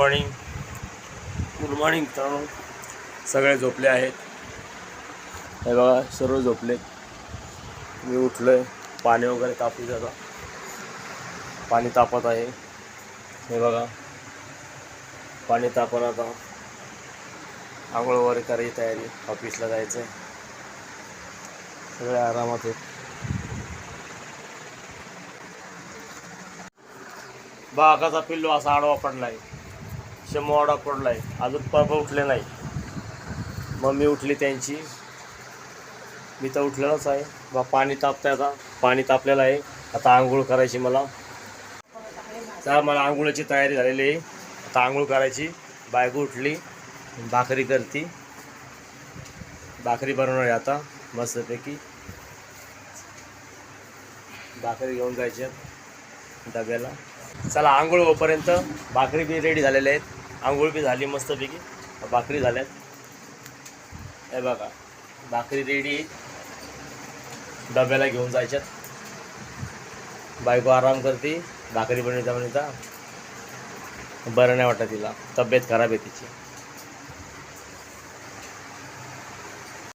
Morning good morning मित्रांनो सगळे झोपले आहेत. हे बघा सर्व झोपलेत मी उठलो आहे पाणी वगैरे तापली जातं. पाणी तापत आहे. हे बघा. पाणी तापण आता. आंघोळ वगैरे करायची तयारी. ऑफिसला जायचं आहे सगळे आरामात आहेत. बागाचा पिल्लू असा आडवा पडलाय. शमवाडा पडला आहे अजून पापा उठले नाही. मम्मी उठली त्यांची. मी तर उठलेलाच आहे. बा पाणी तापतंय आता. पाणी तापलेलं आहे. आता आंघोळ करायची मला. चला मला आंघोळीची तयारी झालेली आहे. आता आंघोळ करायची. बायको उठली. भाकरी करती. भाकरी बनवणार आहे आता मस्तपैकी. भाकरी घेऊन जायच्या डब्याला. चला आंघोळ होईपर्यंत भाकरी बी रेडी झालेल्या आहेत. आंघोळ बी झाली मस्तपैकी. भाकरी झाल्यात. हे बघा भाकरी रेडी डब्याला घेऊन जायच्यात. बायको आराम करते भाकरी बनवता बनवता. बरं नाही वाटत तिला. तब्येत खराब आहे तिची.